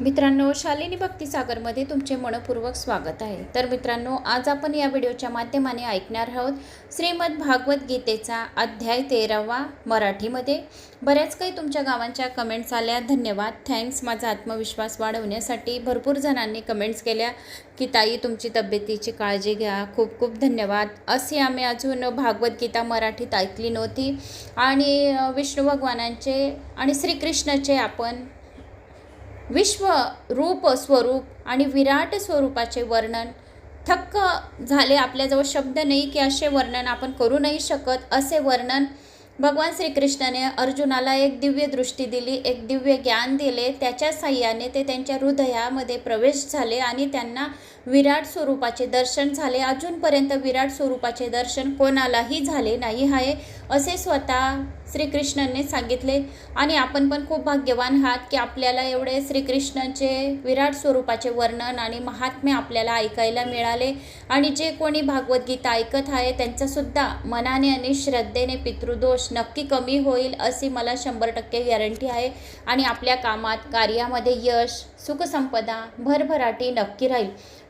मित्रांनो शालिनी भक्तिसागरमध्ये तुमचे मनपूर्वक स्वागत आहे. तर मित्रांनो आज आपण या व्हिडिओच्या माध्यमाने ऐकणार आहोत श्रीमद भागवत गीतेचा अध्याय तेरावा मराठीमध्ये. बऱ्याच काही तुमच्या गावांच्या कमेंट्स आल्या. धन्यवाद. थँक्स माझा आत्मविश्वास वाढवण्यासाठी भरपूर जणांनी कमेंट्स केल्या की ताई तुमची तब्येतीची काळजी घ्या. खूप खूप धन्यवाद. असे आम्ही अजून भागवत गीता मराठीत ऐकली नव्हती. आणि विष्णू भगवानांचे आणि श्रीकृष्णाचे आपण विश्व रूप स्वरूप आणि विराट स्वरूपाचे वर्णन. थक्क झाले आपल्याजवळ शब्द नाही की असे वर्णन आपण करू नाही शकत असे वर्णन भगवान श्रीकृष्णाने अर्जुनाला एक दिव्य दृष्टी दिली एक दिव्य ज्ञान दिले. त्याच्या साह्याने ते त्यांच्या हृदयामध्ये प्रवेश झाले आणि त्यांना विराट स्वरूपाचे दर्शन झाले. अजूनपर्यंत विराट स्वरूपाचे दर्शन कोणालाही झाले नाही आहे असे स्वतः श्रीकृष्णांनी सांगितले. आणि आपण पण खूप भाग्यवान आहात की आपल्याला एवढे श्रीकृष्णाचे विराट स्वरूपाचे वर्णन आणि महात्म्य आपल्याला ऐकायला मिळाले. आणि जे कोणी भागवद्गीता ऐकत आहे त्यांचासुद्धा मनाने आणि श्रद्धेने पितृदोष नक्की कमी होईल अशी मला शंभर टक्के गॅरंटी आहे. आणि आपल्या कामात कार्यामध्ये यश सुखसंपदा भरभराटी नक्की राहील.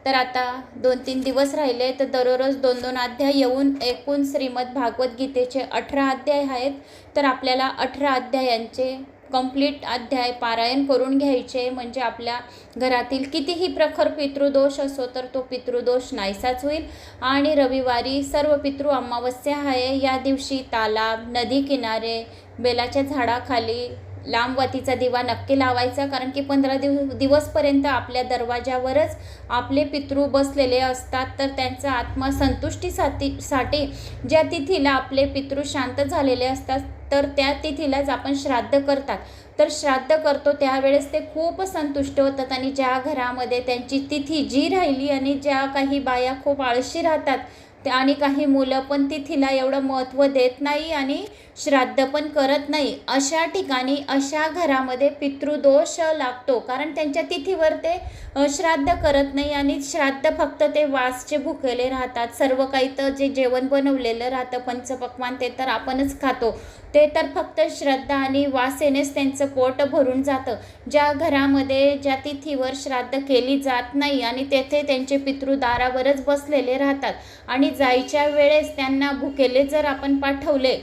तर आता दोन तीन दिवस राहिले तर दररोज दोन दोन अध्याय येऊन एकूण श्रीमद भागवत गीतेचे अठरा अध्याय आहेत. तर आपल्याला अठरा अध्यायांचे कंप्लीट अध्याय पारायण करून घ्यायचे म्हणजे आपल्या घरातील कितीही प्रखर पितृदोष असो तर तो पितृदोष नाहीसाच होईल. आणि रविवारी सर्व पितृ अमावस्या आहे. या दिवशी तालाब नदी किनारे बेलाच्या झाडाखाली लांबवातीचा दिवा नक्की लावायचा कारण की पंधरा दिव दिवसपर्यंत आपल्या दरवाजावरच आपले पितृ बसलेले असतात. तर त्यांचा आत्मा संतुष्टीसाठी साठी ज्या तिथीला आपले पितृ शांत झालेले असतात तर त्या तिथीलाच आपण श्राद्ध करतात. तर श्राद्ध करतो त्यावेळेस ते खूप संतुष्ट होतात आणि ज्या घरामध्ये त्यांची तिथी जी राहिली आणि ज्या काही बाया खूप आळशी राहतात त्या आणि काही मुलं पण तिथीला एवढं महत्त्व देत नाही आणि श्राद्ध पण करत नाही. अशा ठिकाणी अशा घरामध्ये पितृदोष लागतो. कारण त्यांच्या तिथीवर ते श्राद्ध करत नाही आणि श्राद्ध फक्त ते वासचे भुकेले राहतात. सर्व काही तर जे जेवण बनवलेलं राहतं पंचपक्वान ते तर आपणच खातो. ते तर फक्त श्रद्धा आणि वासेनेच त्यांचं पोट भरून जातं. ज्या घरामध्ये ज्या तिथीवर श्राद्ध केली जात नाही आणि तेथे त्यांचे पितृ दारावरच बसलेले राहतात. आणि जायच्या वेळेस त्यांना भुकेले जर आपण पाठवले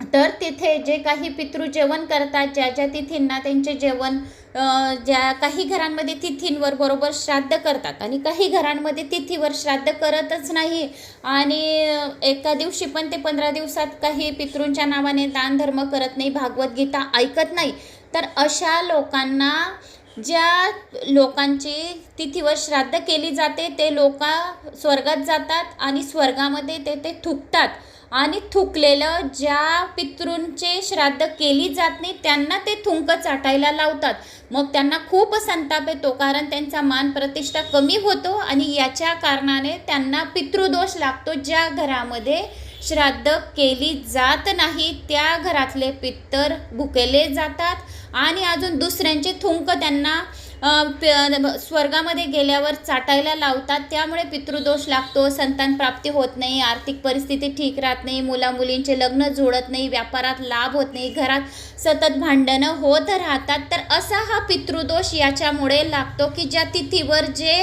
तर तिथे जे काही पितृ जेवण करतात ज्या ज्या तिथींना त्यांचे जेवण ज्या काही घरांमध्ये तिथींवर बरोबर श्राद्ध करतात आणि काही घरांमध्ये तिथीवर श्राद्ध करतच नाही. आणि एका दिवशी पण ते पंधरा दिवसात काही पितृंच्या नावाने दानधर्म करत नाही भागवतगीता ऐकत नाही. तर अशा लोकांना ज्या लोकांची तिथीवर श्राद्ध केली जाते ते लोक स्वर्गात जातात आणि स्वर्गामध्ये ते ते थुकतात. आणि थुकलेलं ज्या पितृंचे श्राद्ध केली जात नाही त्यांना ते थुंक चाटायला लावतात. मग त्यांना खूप संताप येतो कारण त्यांचा मान प्रतिष्ठा कमी होतो आणि याच्या कारणाने त्यांना पितृदोष लागतो. ज्या घरामध्ये श्राद्ध केली जात नाही त्या घरातले पित्तर भुकेले जातात आणि अजून दुसऱ्यांचे थुंक त्यांना स्वर्गामध्ये गेल्यावर चाटायला लावतात त्यामुळे पितृदोष लागतो संतान प्राप्ती होत नाही आर्थिक परिस्थिती ठीक राहत नाही मुलामुलींचे लग्न जुळत नाही व्यापारात लाभ होत नाही घरात सतत भांडणं होत राहतात. तर असा हा पितृदोष याच्यामुळे लागतो की ज्या तिथीवर जे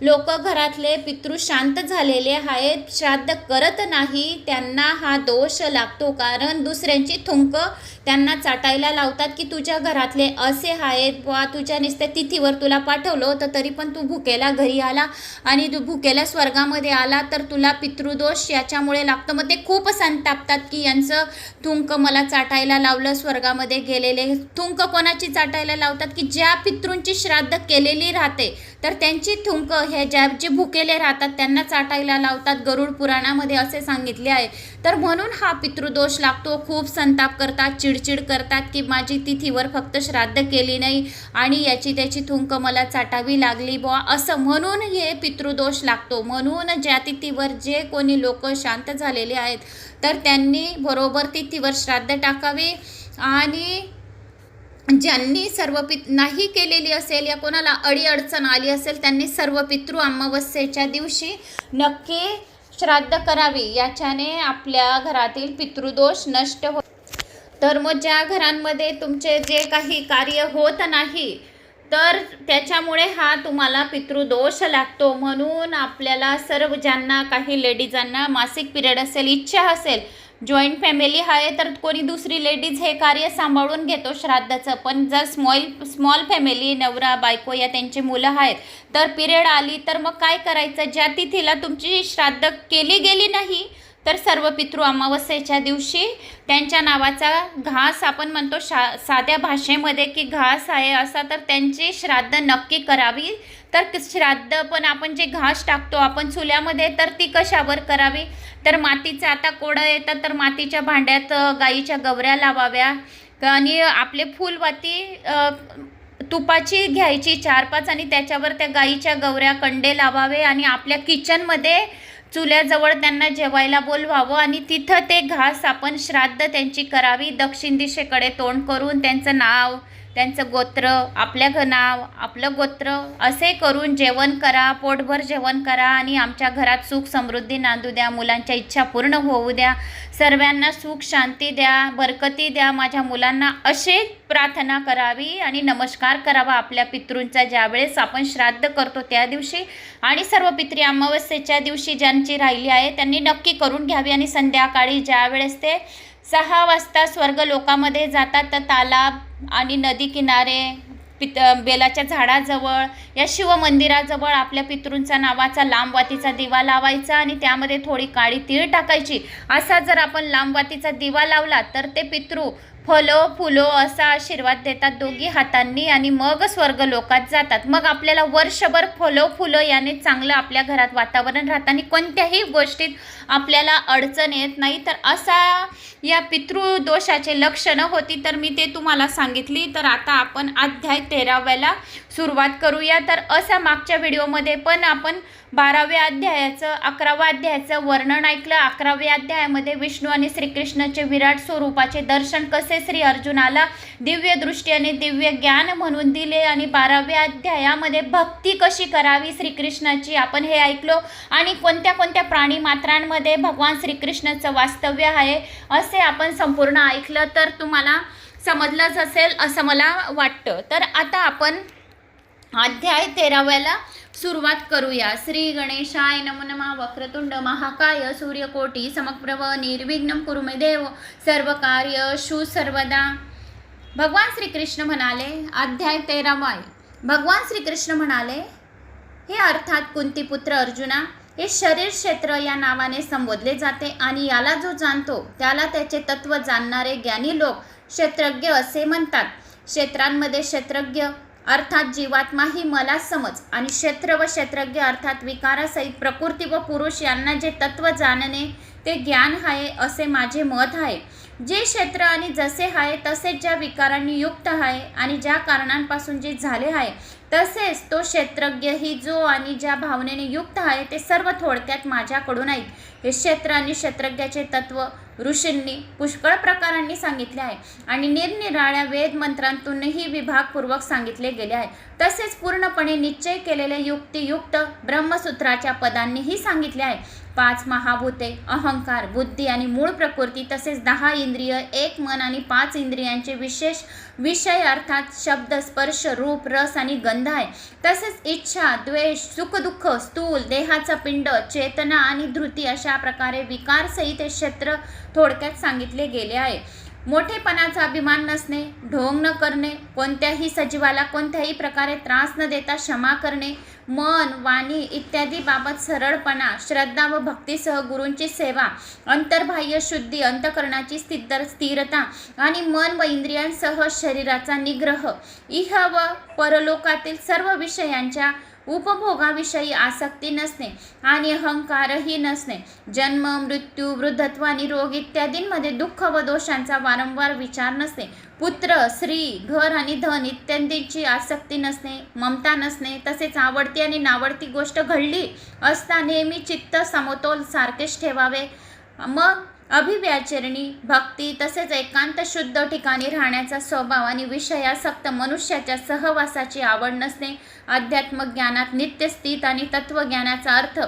लोक घरातले पितृ शांत झालेले आहेत. श्राद्ध करत नाही त्यांना हा दोष लागतो. कारण दुसऱ्यांची थुंक त्यांना चाटायला लावतात की तुझ्या घरातले असे आहेत. वा तुझ्या नुसत्या तिथीवर तुला पाठवलं तर तरी पण तू भुकेला घरी आला आणि तू भुकेला स्वर्गामध्ये आला तर तुला पितृदोष याच्यामुळे लागतं. मग ते खूप संतापतात की यांचं थुंक मला चाटायला लावलं स्वर्गामध्ये गेलेले थुंक कोणाची चाटायला लावतात? की ज्या पितृंची श्राद्ध केलेली राहते तर त्यांची थुंक हे ज्या जे भुकेले राहतात त्यांना चाटायला लावतात गरुड पुराणामध्ये असे सांगितले आहे. तर म्हणून हा पितृदोष लागतो. खूप संताप करतात चिडचिड करतात की माझी तिथीवर फक्त श्राद्ध केली नाही आणि याची त्याची थुंक मला चाटावी लागली बुवा. असं म्हणून हे पितृदोष लागतो. म्हणून ज्या तिथीवर जे कोणी लोक शांत झालेले आहेत तर त्यांनी बरोबर तिथीवर श्राद्ध टाकावे आणि म्हणजे ज्यांनी सर्व पित नाही केलेली असेल या कोणाला अडीअडचण आली असेल त्यांनी सर्व पितृ अमावस्येच्या दिवशी नक्की श्राद्ध करावे. याच्याने आपल्या घरातील पितृदोष नष्ट हो तर मग ज्या घरांमध्ये तुमचे जे काही कार्य होत नाही तर त्याच्यामुळे हा तुम्हाला पितृदोष लागतो. म्हणून आपल्याला सर्व ज्यांना काही लेडीजांना मासिक पिरियड असेल इच्छा असेल जॉईंट फॅमिली आहे तर कोणी दुसरी लेडीज हे कार्य सांभाळून घेतो श्राद्धाचं. पण जर स्मॉल स्मॉल फॅमिली नवरा बायको या त्यांची मुलं आहेत तर पिरियड आली तर मग काय करायचं? ज्या तिथीला तुमची श्राद्ध केली गेली नाही तर सर्व पितृ अमावस्येच्या दिवशी त्यांच्या नावाचा घास आपण म्हणतो शा साध्या भाषेमध्ये की घास आहे असा तर त्यांची श्राद्ध नक्की करावी. तर श्राद्ध पण आपण जे घास टाकतो आपण चुल्यामध्ये तर ती कशावर करावी? तर मातीचं आता कोडं येतात तर मातीच्या भांड्यात गाईच्या गवऱ्या लावाव्या. आणि आपले फुलवाती तुपाची घ्यायची चार पाच आणि त्याच्यावर त्या गाईच्या गवऱ्या कंडे लावावे आणि आपल्या किचनमध्ये चुल्याजवळ त्यांना जेवायला बोलवावं आणि तिथं ते घास आपण श्राद्ध त्यांची करावी दक्षिण दिशेकडे तोंड करून त्यांचं नाव त्यांचं गोत्र आपल्या घ नाव आपलं गोत्र असे करून जेवण करा पोटभर जेवण करा आणि आमच्या घरात सुख समृद्धी नांदू द्या मुलांच्या इच्छा पूर्ण होऊ द्या. सर्वांना सुख शांती द्या बरकती द्या. माझ्या मुलांना असे प्रार्थना करावी आणि नमस्कार करावा आपल्या पितृंचा. ज्यावेळेस आपण श्राद्ध करतो त्या दिवशी आणि सर्व पित्री अमावस्येच्या दिवशी ज्यांची राहिली आहे त्यांनी नक्की करून घ्यावी आणि संध्याकाळी ज्यावेळेस ते सहा वाजता स्वर्ग लोकामध्ये जातात तर तालाब आणि नदी किनारे पित बेलाच्या झाडाजवळ या शिवमंदिराजवळ आपल्या पितृंचा नावाचा लांबवातीचा दिवा लावायचा आणि त्यामध्ये थोडी काळी तीळ टाकायची. असा जर आपण लांबवातीचा दिवा लावला तर ते पितृ फलो फुलो असा आशीर्वाद देतात दोघी हातांनी आणि मग स्वर्ग लोकात जातात. मग आपल्याला वर्षभर फलो फुलं याने चांगलं आपल्या घरात वातावरण राहतं आणि कोणत्याही गोष्टीत आपल्याला अडचण येत नाही. तर असा या पितृदोषाचे लक्षणं होती तर मी ते तुम्हाला सांगितली. तर आता आपण अध्याय तेराव्याला सुरुवात करूया. तर असा मागच्या व्हिडिओमध्ये पण आपण बाराव्या अध्यायाचं अकराव्या अध्यायाचं वर्णन ऐकलं. अकराव्या अध्यायामध्ये विष्णू आणि श्रीकृष्णाचे विराट स्वरूपाचे दर्शन कसे श्री अर्जुनाला दिव्य दृष्टी आणि दिव्य ज्ञान म्हणून दिले आणि बाराव्या अध्यायामध्ये भक्ती कशी करावी श्रीकृष्णाची आपण हे ऐकलो. आणि कोणत्या कोणत्या प्राणी मात्रांमध्ये भगवान श्रीकृष्णाचं वास्तव्य आहे असे आपण संपूर्ण ऐकलं तर तुम्हाला समजलंच असेल असं मला वाटतं. तर आता आपण अध्याय तेराव्याला सुरुवात करूया. श्री गणेशाय नमो नमः. वक्रतुंड महाकाय सूर्यकोटी. समप्रभ निर्विघ्न कुरुमे देव. सर्व कार्य शु सर्वदा. भगवान श्रीकृष्ण म्हणाले अध्याय तेरावाय. भगवान श्रीकृष्ण म्हणाले हे अर्थात कुंतीपुत्र अर्जुना हे शरीर क्षेत्र या नावाने संबोधले जाते आणि याला जो जाणतो त्याला त्याचे तत्व जाणणारे ज्ञानी लोक क्षेत्रज्ञ असे म्हणतात. क्षेत्रांमध्ये क्षेत्रज्ञ अर्थात जीवात्मा ही मला समज आणि क्षेत्र व क्षेत्रज्ञ अर्थात विकारासहित प्रकृती व पुरुष यांना जे तत्व जाणणे ते ज्ञान आहे असे माझे मत आहे. जे क्षेत्र आणि जसे आहे तसेच ज्या विकारांनी युक्त आहे आणि ज्या कारणांपासून जे झाले आहे तसेच तो क्षेत्रज्ञ ही जो आणि ज्या भावनेने युक्त आहे ते सर्व थोडक्यात माझ्याकडून आहेत. हे क्षेत्र आणि क्षेत्रज्ञाचे तत्व ऋषींनी पुष्कळ प्रकारांनी सांगितले आहे. आणि निरनिराळ्या वेद मंत्रांतूनही विभागपूर्वक सांगितले गेले आहे. तसेच पूर्णपणे निश्चय केलेले युक्तियुक्त ब्रह्मसूत्राच्या पदांनीही सांगितले आहे. पाच महाभूते अहंकार बुद्धी आणि मूळ प्रकृती तसेच दहा इंद्रिय एक मन आणि पाच इंद्रियांचे विशेष विषय अर्थात शब्द स्पर्श रूप रस आणि गंध आहे. तसेच इच्छा द्वेष सुखदुःख स्थूल देहाचा पिंड चेतना आणि धृती अशा प्रकारे विकारसहित हे क्षेत्र थोडक्यात सांगितले गेले आहे. मोठेपणाचा अभिमान नसणे ढोंग न करणे कोणत्याही सजीवाला कोणत्याही प्रकारे त्रास न देता क्षमा करणे मन वाणी इत्यादी बाबत सरळपणा श्रद्धा व भक्तीसह गुरूंची सेवा अंतर्बाह्य शुद्धी अंतकरणाची स्थिर स्थिरता आणि मन व इंद्रियांसह शरीराचा निग्रह इह व परलोकातील सर्व विषयांच्या उपभोगाविषयी आसक्ती नसणे आणि अहंकारही नसणे. जन्म मृत्यू वृद्धत्व आणि रोग इत्यादींमध्ये दुःख व दोषांचा वारंवार विचार नसणे. पुत्र स्त्री घर आणि धन इत्यादींची आसक्ती नसणे ममता नसणे तसेच आवडती आणि नावडती गोष्ट घडली असता नेहमी चित्त समतोल सारखेच ठेवावे. मग अभिव्याचरणी भक्ती तसेच एकांत शुद्ध ठिकाणी राहण्याचा स्वभाव आणि विषयासक्त मनुष्याच्या सहवासाची आवड नसणे अध्यात्मक ज्ञानात नित्य स्थित आणि तत्वज्ञानाचा अर्थ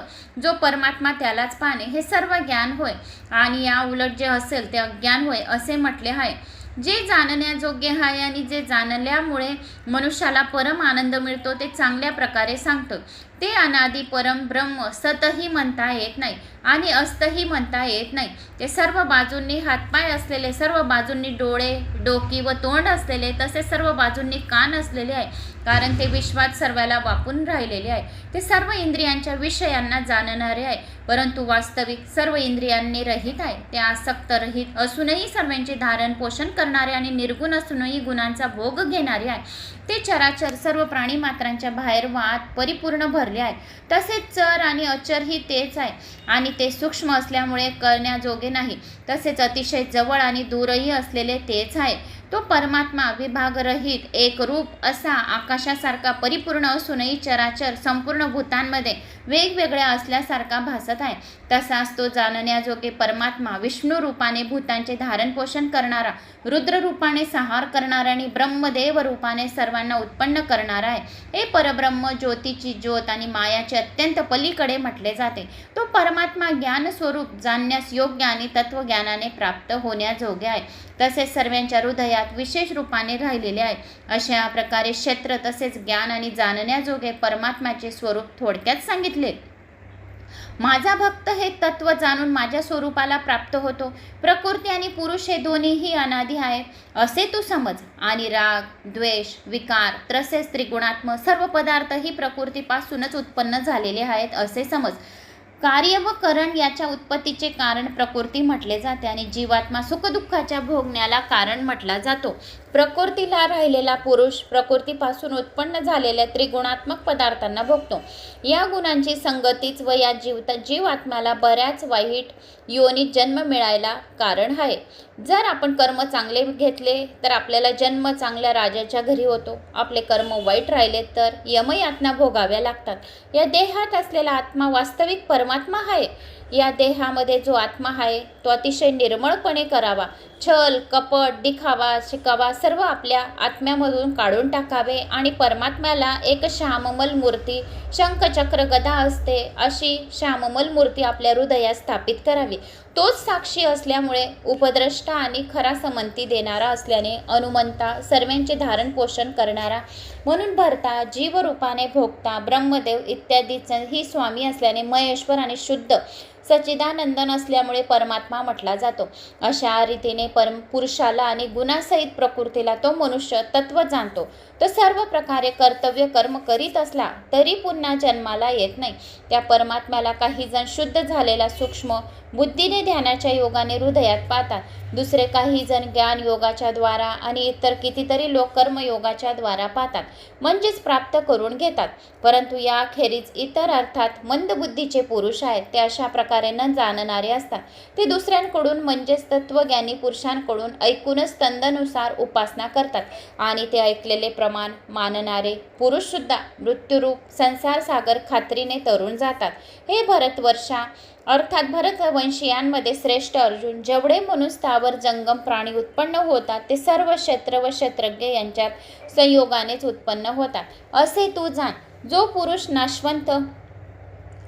जो परमात्मा त्यालाच पाहणे हे सर्व ज्ञान होय. आणि या उलट जे असेल ते अज्ञान होय असे म्हटले आहे. जे जाणण्याजोग्य आहे आणि जे जाणल्यामुळे मनुष्याला परम आनंद मिळतो ते चांगल्या प्रकारे सांगतं. ते अनादी परम ब्रह्म सतही म्हणता येत नाही आणि अस्तही म्हणता येत नाही. ते सर्व बाजूंनी हातपाय असलेले सर्व बाजूंनी डोळे डोकी व तोंड असलेले तसेच सर्व बाजूंनी कान असलेले आहे. कारण ते विश्वात सर्वाला वापून राहिलेले आहे. ते सर्व इंद्रियांच्या विषयांना जाणणारे आहे. परंतु वास्तविक सर्व इंद्रियांनी रहित आहे ते आसक्त रहित असूनही सर्वांचे धारण पोषण करणारे आणि निर्गुण असूनही गुणांचा भोग घेणारे आहे ते चराचर सर्व प्राणी मात्रांच्या बाहेर वाद परिपूर्ण भरले आहे. तसेच चर आणि अचर ही तेच आहे आणि ते सूक्ष्म असल्यामुळे करण्याजोगे नाही. तसेच अतिशय जवळ आणि दूरही असलेले तेच आहे. तो परमात्मा विभागरहित एक रूप असा आकाशासारखा परिपूर्ण असूनही चराचर संपूर्ण भूतांमध्ये वेगवेगळ्या असल्यासारखा भासत आहे. तसाच तो जाणण्याजोगे परमात्मा विष्णू रूपाने भूतांचे धारण पोषण करणारा रुद्र रूपाने संहार करणारा आणि ब्रह्मदेव रूपाने सर्व सर्वांना उत्पन्न करणार आहे. हे परब्रह्म ज्योतीची ज्योत आणि मायाचे अत्यंत पलीकडे म्हटले जाते. तो परमात्मा ज्ञान स्वरूप जाणण्यास योग्य आणि तत्वज्ञानाने प्राप्त होण्याजोगे आहे. तसेच सर्वांच्या हृदयात विशेष रूपाने राहिलेले आहे. अशा प्रकारे क्षेत्र तसेच ज्ञान आणि जाणण्याजोगे परमात्म्याचे स्वरूप थोडक्यात सांगितले. माझा भक्त हे तत्व जाणून माझ्या स्वरूपाला प्राप्त होतो. प्रकृती आणि पुरुष हे दोन्हीही अनादी आहे. असे तू समज. आणि राग द्वेष विकार तसेच त्रिगुणात्मक सर्व पदार्थ ही प्रकृतीपासूनच उत्पन्न झालेले आहेत असे समज. कार्य व करण याच्या उत्पत्तीचे कारण प्रकृती म्हटले जाते आणि जीवात्मा सुखदुःखाच्या भोगण्याला कारण म्हटला जातो. प्रकृतीला राहिलेला पुरुष प्रकृतीपासून उत्पन्न झालेल्या त्रिगुणात्मक पदार्थांना भोगतो. या गुणांची संगतीच व या जीवता जीवात्म्याला बऱ्याच वाईट योनीत जन्म मिळायला कारण आहे. जर आपण कर्म चांगले घेतले तर आपल्याला जन्म चांगल्या राजाच्या घरी होतो. आपले कर्म वाईट राहिले तर यमयातना भोगाव्या लागतात. या देहात असलेला आत्मा वास्तविक परमात्मा आहे. या देहामध्ये जो आत्मा आहे तो अतिशय निर्मळपणे करावा. छल कपट दिखावा शिकावा सर्व आपल्या आत्म्यामधून काढून टाकावे आणि परमात्म्याला एक श्याममल मूर्ती शंखचक्र गदा असते अशी श्याममल मूर्ती आपल्या हृदयात स्थापित करावी. तोच साक्षी असल्यामुळे उपद्रष्टा आणि खरा समंती देणारा असल्याने अनुमंता सर्वांचे धारण पोषण करणारा म्हणून भरता जीवरूपाने भोगता ब्रह्मदेव इत्यादीचं ही स्वामी असल्याने महेश्वर आणि शुद्ध सच्चिदानंदन असल्यामुळे परमात्मा म्हटला जातो. अशा रीतीने परम पुरुषाला आणि गुणासहित प्रकृतीला तो मनुष्य तत्व जाणतो. तो सर्व प्रकारे कर्तव्य कर्म करीत असला तरी पुन्हा जन्माला येत नाही. त्या परमात्म्याला काही जण शुद्ध झालेला सूक्ष्म बुद्धीने ध्यानाच्या योगाने हृदयात पाहतात. दुसरे काही जण ज्ञान योगाच्या द्वारा आणि इतर कितीतरी लोक कर्मयोगाच्या द्वारा पाहतात. म्हणजेच प्राप्त करून घेतात. परंतु याखेरीज इतर अर्थात मंदबुद्धीचे पुरुष आहेत. ते अशा प्रकारे न जाणणारे असतात. ते दुसऱ्यांकडून म्हणजेच तत्वज्ञानी पुरुषांकडून ऐकूनच तंदनुसार उपासना करतात. आणि ते ऐकलेले प्रमाण मानणारे पुरुषसुद्धा मृत्यूरूप संसार सागर खात्रीने तरुण जातात. हे भरतवर्षा अर्थात भरतवंशीयांमध्ये श्रेष्ठ अर्जुन जेवढे म्हणून स्थावर जंगम प्राणी उत्पन्न होतात ते सर्व क्षेत्र व क्षेत्रज्ञ यांच्यात संयोगानेच उत्पन्न होतात. असे तू जाण जो पुरुष नाशवंत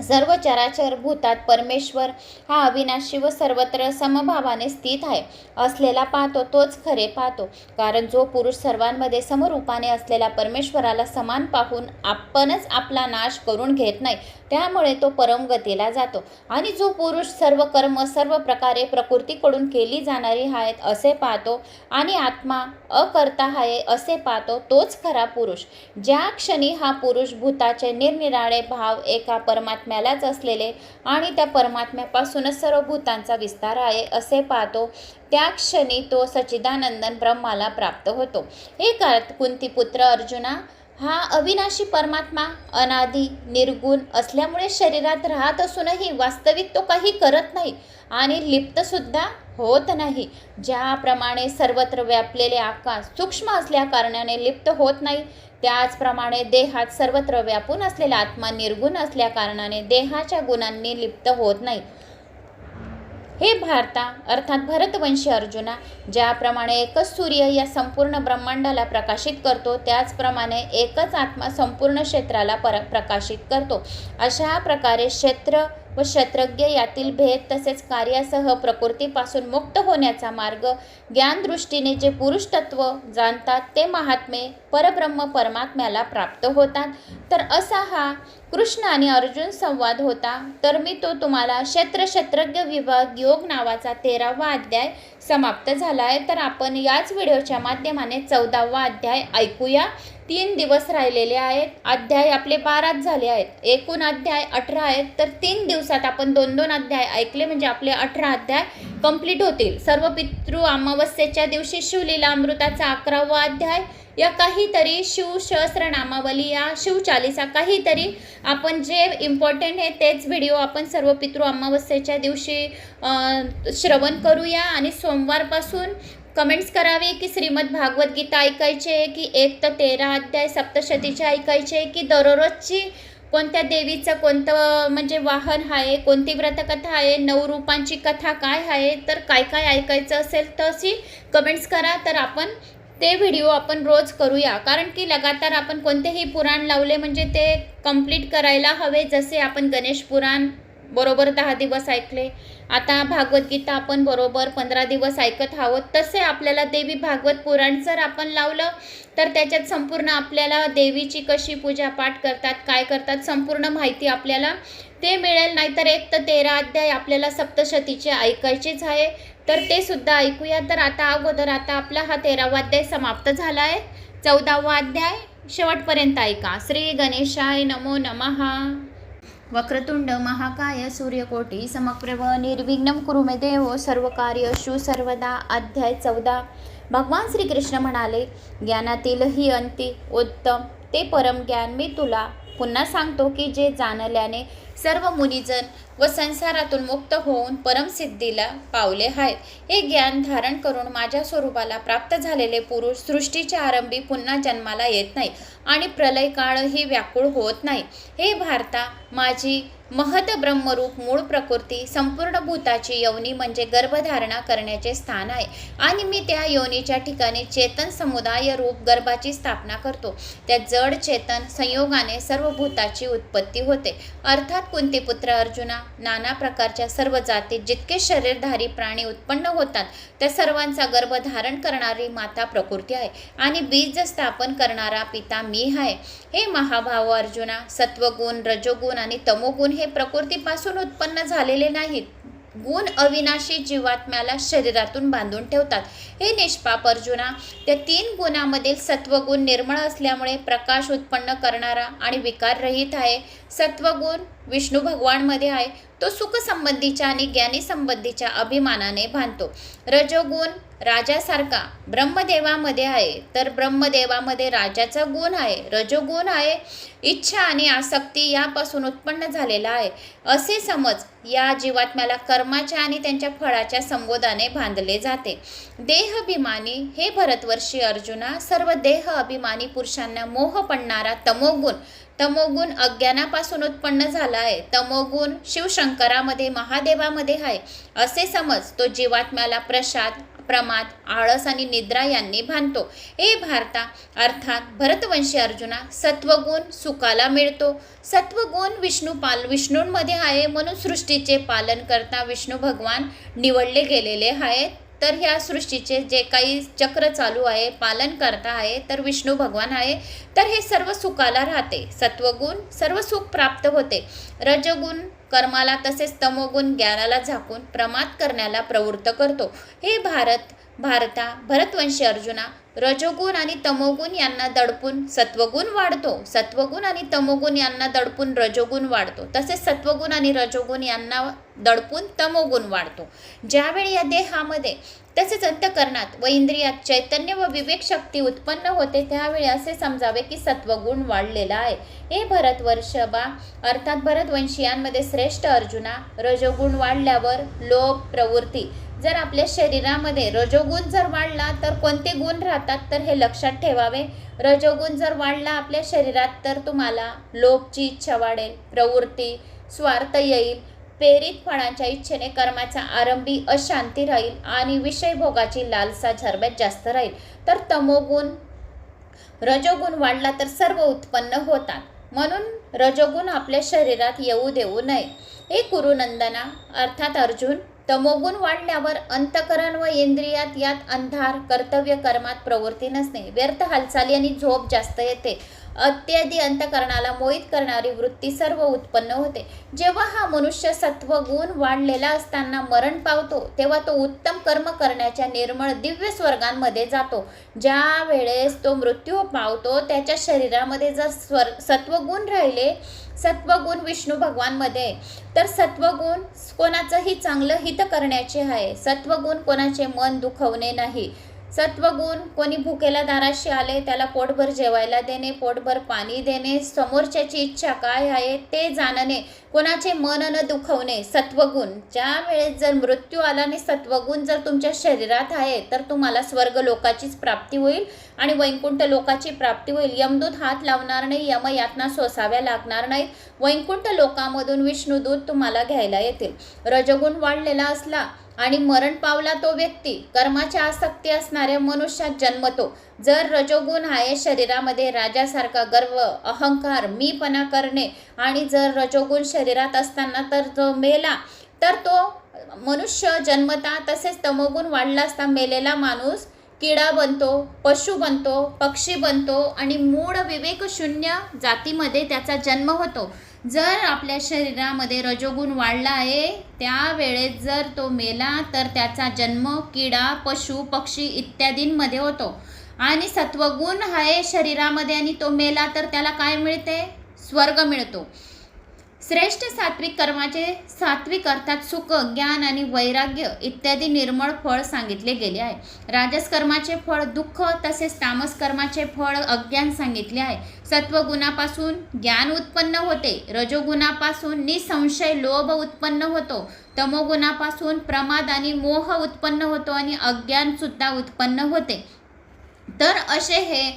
सर्व चराचर भूतात परमेश्वर हा अविनाशी व सर्वत्र समभावाने स्थित आहे. असलेला पाहतो तोच खरे पाहतो. कारण जो पुरुष सर्वांमध्ये समरूपाने असलेला परमेश्वराला समान पाहून आपणच आपला नाश करून घेत नाही त्यामुळे तो परमगतीला जातो. आणि जो पुरुष सर्व कर्म सर्व प्रकारे प्रकृतीकडून केली जाणारी आहेत असे पाहतो आणि आत्मा अकर्ता आहे असे पाहतो तोच खरा पुरुष. ज्या क्षणी हा पुरुष भूताचे निरनिराळे भाव एका परमात्मा परमात्म्यालाच असलेले आणि त्या परमात्म्यापासूनच सर्व भूतांचा विस्तार आहे असे पाहतो. त्या क्षणी तो सच्चिदानंदन ब्रह्माला प्राप्त होतो. हे करत कुंतीपुत्र अर्जुना हा अविनाशी परमात्मा अनादी निर्गुण असल्यामुळे शरीरात राहत असूनही वास्तविक तो काही करत नाही आणि लिप्तसुद्धा होत नाही. ज्याप्रमाणे सर्वत्र व्यापलेले आकाश सूक्ष्म असल्या कारणाने लिप्त होत नाही त्याचप्रमाणे देहात सर्वत्र व्यापून असलेला आत्मा निर्गुण असल्या कारणाने देहाच्या गुणांनी लिप्त होत नाही. हे भारता अर्थात भरतवंशी अर्जुना ज्याप्रमाणे एकच सूर्य या संपूर्ण ब्रह्मांडाला प्रकाशित करतो त्याचप्रमाणे एकच आत्मा संपूर्ण क्षेत्राला पर प्रकाशित करतो. अशा प्रकारे क्षेत्र व शत्रज्ञ यातील भेद तसेच कार्यासह प्रकृतीपासून मुक्त होण्याचा मार्ग ज्ञानदृष्टीने जे पुरुष तत्व जाणतात ते महात्मे परब्रह्म परमात्म्याला प्राप्त होतात. तर असा हा कृष्ण आणि अर्जुन संवाद होता. तर मी तो तुम्हाला क्षेत्र क्षेत्रज्ञ विभाग योग नावाचा तेरावा अध्याय समाप्त झाला आहे तर आपण याच व्हिडिओच्या माध्यमाने चौदावा अध्याय ऐकूया. तीन दिवस राहिलेले आहेत. अध्याय आपले बाराच झाले आहेत. एकूण अध्याय अठरा आहेत. तर तीन दिवसात आपण दोन दोन अध्याय ऐकले म्हणजे आपले अठरा अध्याय कंप्लीट होतील. सर्व पितृ अमावस्येच्या दिवशी शिवलीला अमृताचा अकरावा अध्याय या काहीतरी शिव सहस्रनामावली या शिवचालिसा काहीतरी आपण जे इम्पॉर्टंट आहे तेच व्हिडिओ आपण सर्व पितृ अमावस्येच्या दिवशी श्रवण करूया. आणि सोमवारपासून कमेंट्स करावे की श्रीमद भागवत गीता ऐकायचे की एक तर तेरा अध्याय सप्तशतीचे ऐकायचे की दररोजची कोणत्या देवीचं कोणतं म्हणजे वाहन आहे कोणती व्रतकथा आहे नऊ रूपांची कथा काय आहे तर काय काय ऐकायचं असेल तशी कमेंट्स करा. तर आपण ते व्हिडिओ आपण रोज करूया. कारण की लगातार आपण कोणतेही पुराण लावले म्हणजे ते कंप्लीट करायला हवे. जसे आपण गणेश पुराण बरोबर दहा दिवस ऐकले. आता भागवत गीता आपण बरोबर पंधरा दिवस ऐकत आहोत. तसे आपल्याला देवी भागवत पुराण जर आपण लावलं तर त्याच्यात संपूर्ण आपल्याला देवीची कशी पूजा पाठ करतात काय करतात संपूर्ण माहिती आपल्याला ते मिळेल. नाहीतर एक तर तेरा अध्याय आपल्याला सप्तशतीचे ऐकायचेच आहे. तर ते सुद्धा ऐकूया. तर आता अगोदर आता आपला हा तेरावा अध्याय समाप्त झाला आहे चौदावा अध्याय शेवटपर्यंत ऐका. श्री गणेशाय नमो नमहा वक्रतुंड महाकाय सूर्यकोटी समप्रभ निर्विघ्नं कुरु मे देव सर्व कार्यशु सर्वदा अध्याय चौदा. भगवान श्रीकृष्ण म्हणाले ज्ञानातील ही अंती उत्तम ते परम ज्ञान मी तुला. पुन्हा सांगतो की जे जाणल्याने सर्व मुनिजन व संसारातून मुक्त होऊन परमसिद्धीला पावले आहेत. हे ज्ञान धारण करून माझ्या स्वरूपाला प्राप्त झालेले पुरुष सृष्टीच्या आरंभी पुन्हा जन्माला येत नाही आणि प्रलय काळही व्याकुळ होत नाही. हे भारता माझी महत ब्रह्मरूप मूळ प्रकृती संपूर्ण भूताची योनी म्हणजे गर्भधारणा करण्याचे स्थान आहे आणि मी त्या योनीच्या ठिकाणी चेतन समुदाय रूप गर्भाची स्थापना करतो. त्या जड चेतन संयोगाने सर्व भूताची उत्पत्ती होते. अर्थात कुंतीपुत्र अर्जुना? नाना प्रकारच्या सर्व जातीत जितके शरीरधारी प्राणी उत्पन्न होतात त्या सर्वांचा गर्भ धारण करणारी माता प्रकृती आहे आणि बीज स्थापन करणारा पिता मी आहे. हे महाभाव अर्जुना सत्वगुण रजोगुण आणि तमोगुण हे प्रकृतीपासून उत्पन्न झालेले नाहीत. गुण अविनाशी जीवात्म्याला शरीरातून बांधून ठेवतात. हे निष्पाप अर्जुना त्या तीन गुणामधील सत्वगुण निर्मळ असल्यामुळे प्रकाश उत्पन्न करणारा आणि विकाररहित आहे. सत्वगुण विष्णू भगवानमध्ये आहे. तो सुखसंबंधीच्या आणि ज्ञानीसंबंधीच्या अभिमानाने बांधतो. रजोगुण राजासारखा ब्रह्मदेवामध्ये आहे. तर ब्रह्मदेवामध्ये राजाचा गुण आहे रजोगुण आहे इच्छा आणि आसक्ती यापासून उत्पन्न झालेला आहे. असे समज या जीवात्म्याला कर्माच्या आणि त्यांच्या फळाच्या संबोधाने बांधले जाते. देहभिमानी हे भरतवर्षी अर्जुना सर्व देह अभिमानी पुरुषांना मोह पडणारा तमोगुण तमोगुण अज्ञानापासून उत्पन्न झाला आहे. तमोगुण शिवशंकरामध्ये महादेवामध्ये आहे. असे समज तो जीवात्म्याला प्रसाद प्रमाद आळस आणि निद्रा यांनी बांधतो हे भारता अर्थात भरतवंशी अर्जुना सत्वगुण सुखाला मिळतो. सत्वगुण विष्णू पाल विष्णूंमध्ये आहे. म्हणून सृष्टीचे पालन करता विष्णू भगवान निवडले गेलेले आहेत. तर ह्या सृष्टीचे जे काही चक्र चालू आहे पालन करता आहे तर विष्णू भगवान आहे. तर हे सर्व सुखाला राहते. सत्वगुण सर्व सुख प्राप्त होते. रजगुण कर्माला तसेच तमोगुण ज्ञानाला झाकून प्रमाद करण्याला प्रवृत्त करतो. हे भारत भारता भरतवंशी अर्जुना रजोगुण आणि तमोगुण यांना दडपून सत्वगुण वाढतो. सत्वगुण आणि तमोगुण यांना दडपून रजोगुण वाढतो. तसेच सत्वगुण आणि रजोगुण यांना दडपून तमोगुण वाढतो. ज्यावेळी या देहामध्ये तसेच अंतकरणात व इंद्रियात चैतन्य व विवेक शक्ती उत्पन्न होते त्यावेळी असे समजावे की सत्वगुण वाढलेला आहे. हे भरत वर्षबा अर्थात भरतवंशीयांमध्ये श्रेष्ठ अर्जुना रजोगुण वाढल्यावर लोभ प्रवृत्ती जर आपल्या शरीरामध्ये रजोगुण जर वाढला तर कोणते गुण राहतात? तर हे लक्षात ठेवावे. रजोगुण जर वाढला आपल्या शरीरात तर तुम्हाला लोभची इच्छा वाढेल प्रवृत्ती स्वार्थ येईल प्रेरित फळांच्या इच्छेने कर्माचा आरंभी अशांती राहील आणि विषयभोगाची लालसा झरब्यात जास्त राहील. तर तमोगुण रजोगुण वाढला तर सर्व उत्पन्न होतात. म्हणून रजोगुण आपल्या शरीरात येऊ देऊ नये. हे कुरुनंदना अर्थात अर्जुन तमोगुण वाढल्यावर अंतकरण व इंद्रियात यात अंधार कर्तव्य कर्मात प्रवृत्ती नसणे व्यर्थ हालचाली आणि झोप जास्त येते. अत्यादी अंतकरणाला मोहित करणारी वृत्ती सर्व उत्पन्न होते. जेव्हा हा मनुष्य सत्व गुण वाढलेला असताना मरण पावतो तेव्हा तो उत्तम कर्म करण्याच्या निर्मळ दिव्य स्वर्गांमध्ये जातो. ज्या वेळेस तो मृत्यू पावतो त्याच्या शरीरामध्ये जर स्वर सत्वगुण राहिले सत्वगुण विष्णू भगवानमध्ये तर सत्वगुण कोणाचंही चांगलं हित करण्याचे आहे. सत्वगुण कोणाचे मन दुखवणे नाही. सत्वगुण कोणी भुकेला दाराशी आले त्याला पोटभर जेवायला देणे पोटभर पाणी देणे समोरच्याची इच्छा काय आहे ते जाणणे कोणाचे मन न दुखवणे सत्वगुण. ज्या वेळेस जर मृत्यू आला आणि सत्वगुण जर तुमच्या शरीरात आहे तर तुम्हाला स्वर्ग लोकाचीच प्राप्ती होईल आणि वैकुंठ लोकाची प्राप्ती होईल. यमदूत हात लावणार नाही यमयातना सोसाव्या लागणार नाहीत. वैकुंठ लोकामधून विष्णुदूत तुम्हाला घ्यायला येतील. रजगुण वाढलेला असला आणि मरण पावला तो व्यक्ती. कर्माच्या आसक्ती असणाऱ्या मनुष्यात जन्मतो. जर रजोगुण आहे शरीरामध्ये राजासारखा गर्व अहंकार मीपणा करणे आणि जर रजोगुण शरीरात असताना तर जो मेला तर तो मनुष्य जन्मता तसेच तमोगुण वाढला असता मेलेला माणूस किडा बनतो पशु बनतो पक्षी बनतो आणि मूळ विवेकशून्य जातीमध्ये त्याचा जन्म होतो. जर आपल्या शरीरामध्ये रजोगुण वाढला आहे त्यावेळेस जर तो मेला तर त्याचा जन्म किडा पशु पक्षी इत्यादींमध्ये होतो. आणि सत्वगुण आहे शरीरामध्ये आणि तो मेला तर त्याला काय मिळते? स्वर्ग मिळतो. श्रेष्ठ सात्विक कर्माचे सात्विक अर्थात सुख ज्ञान आणि वैराग्य इत्यादी निर्मळ फळ सांगितले गेले आहे. राजस कर्माचे फळ दुःख तसेच तामस कर्माचे फळ अज्ञान सांगितले आहे. सत्वगुणापासून ज्ञान उत्पन्न होते रजोगुणापासून निसंशय लोभ उत्पन्न होतो तमोगुणापासून प्रमाद आणि मोह उत्पन्न होतो आणि अज्ञानसुद्धा उत्पन्न होते. तर असे हे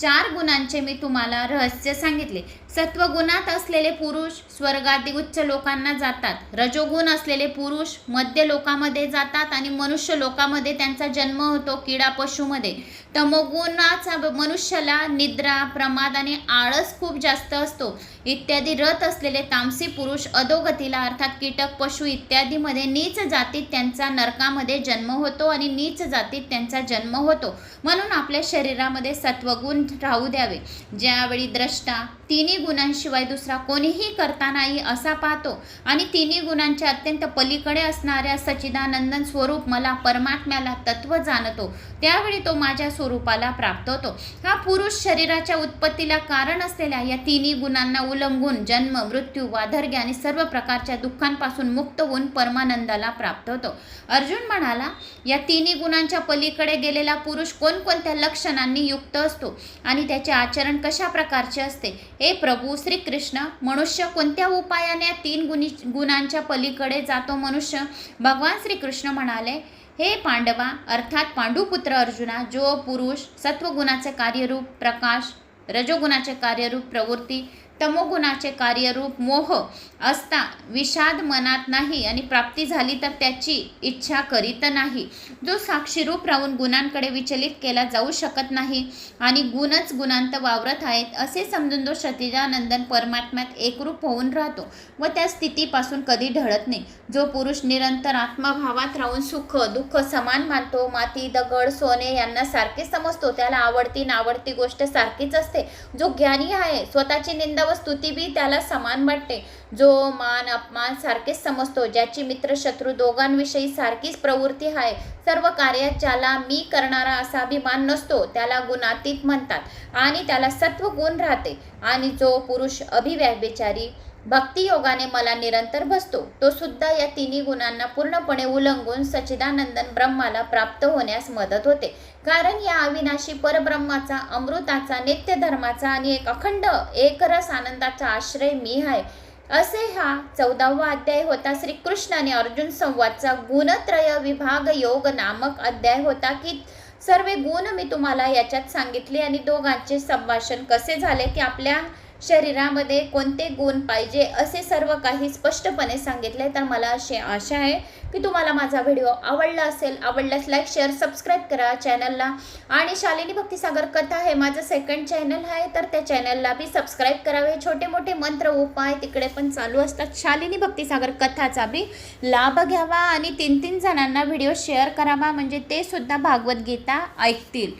चार गुणांचे मी तुम्हाला रहस्य सांगितले. सत्वगुणात असलेले पुरुष स्वर्गादी उच्च लोकांना जातात. रजोगुण असलेले पुरुष मध्य लोकामध्ये जातात आणि मनुष्य लोकामध्ये त्यांचा जन्म होतो किडा पशुमध्ये. तमोगुणाचा मनुष्याला निद्रा प्रमाद आणि आळस खूप जास्त असतो. इत्यादी रथ असलेले तामसी पुरुष अधोगतीला अर्थात कीटक पशु इत्यादीमध्ये नीच जातीत त्यांचा नरकामध्ये जन्म होतो आणि नीच जातीत त्यांचा जन्म होतो. म्हणून आपल्या शरीरामध्ये सत्वगुण राहू द्यावे. ज्यावेळी द्रष्टा तिन्ही गुणांशिवाय दुसरा कोणीही करता नाही असा पाहतो. आणि तिन्ही गुणांच्या अत्यंत पलीकडे असणाऱ्या सच्चिदानंदन स्वरूप मला परमात्म्याला तत्व जाणतो. त्यावेळी तो माझ्या स्वरूपाला प्राप्त होतो. हा पुरुष शरीराच्या उत्पत्तीला कारण असलेल्या या तिन्ही गुणांना उल्लंघून जन्म मृत्यू वाधर्ग्य आणि सर्व प्रकारच्या दुःखांपासून मुक्त होऊन परमानंदाला प्राप्त होतो. अर्जुन म्हणाला या तिन्ही गुणांच्या पलीकडे गेलेला पुरुष कोणकोणत्या लक्षणांनी युक्त असतो आणि त्याचे आचरण कशा प्रकारचे असते? हे प्रभू श्रीकृष्ण मनुष्य कोणत्या उपायाने तीन गुणी गुणांच्या पलीकडे जातो मनुष्य? भगवान श्रीकृष्ण म्हणाले हे पांडवा अर्थात पांडुपुत्र अर्जुना जो पुरुष सत्वगुणाचे कार्यरूप प्रकाश रजोगुणाचे कार्यरूप प्रवृत्ती तमोगुणाचे कार्यरूप मोह असता विषाद मनात नाही आणि प्राप्ती झाली तर त्याची इच्छा करीत नाही. जो साक्षीरूप राहून गुणांकडे विचलित केला जाऊ शकत नाही आणि गुणच गुणांत वावरत आहेत असे समजून तो क्षतिजानंदन परमात्म्यात एकरूप होऊन राहतो व त्या स्थितीपासून कधी ढळत नाही. जो पुरुष निरंतर आत्मभावात राहून सुख दुःख समान मानतो माती दगड सोने यांना सारखे समजतो त्याला आवडती नावडती गोष्ट सारखीच असते. जो ज्ञानी आहे स्वतःची निंदा व स्तुती त्याला समान वाटते. जो मान अपमान सारखेच समजतो ज्याची मित्र शत्रू दोघांविषयी सारखीच प्रवृत्ती आहे. सर्व कार्यात ज्याला मी करणारा असा अभिमान नसतो त्याला गुणातीत म्हणतात आणि त्याला सत्व गुण राहते. आणि जो पुरुष अभिव्यभिचारी भक्तियोगाने मला निरंतर बसतो तो सुद्धा या तिन्ही गुणांना पूर्णपणे उलंगून सच्चिदानंदन ब्रह्माला प्राप्त होण्यास मदत होते. कारण या अविनाशी परब्रह्माचा अमृताचा नित्य धर्माचा आणि एक अखंड एकरस आनंदाचा आश्रय मी आहे. असे हा चौदावा अध्याय होता. श्रीकृष्णाने अर्जुन संवादचा गुणत्रय विभाग योग नामक अध्याय होता की सर्व गुण मी तुम्हाला याच्यात सांगितले आणि दोघांचे संभाषण कसे झाले की आपल्या शरीरामध्ये कोणते गुण पाहिजे असे सर्व काही स्पष्टपणे सांगितले तर मला अशी आशा आहे की तुम्हाला माझा व्हिडिओ आवडला असेल आवडल्यास लाईक शेअर सबस्क्राईब करा चॅनलला आणि शालिनी भक्तिसागर कथा हे माझं सेकंड चॅनल आहे तर त्या चॅनलला बी सबस्क्राईब करावे. छोटे मोठे मंत्र उपाय तिकडे पण चालू असतात. शालिनी भक्तिसागर कथाचा बी लाभ घ्यावा आणि तीन तीन जणांना व्हिडिओ शेअर करावा. म्हणजे ते सुद्धा भागवद्गीता ऐकतील.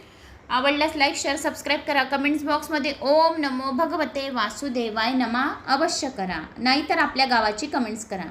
आवडल्यास लाईक शेअर सबस्क्राईब करा. कमेंट्स बॉक्समध्ये ओम नमो भगवते वासुदेवाय नमा अवश्य करा. नाहीतर आपल्या गावाची कमेंट्स करा.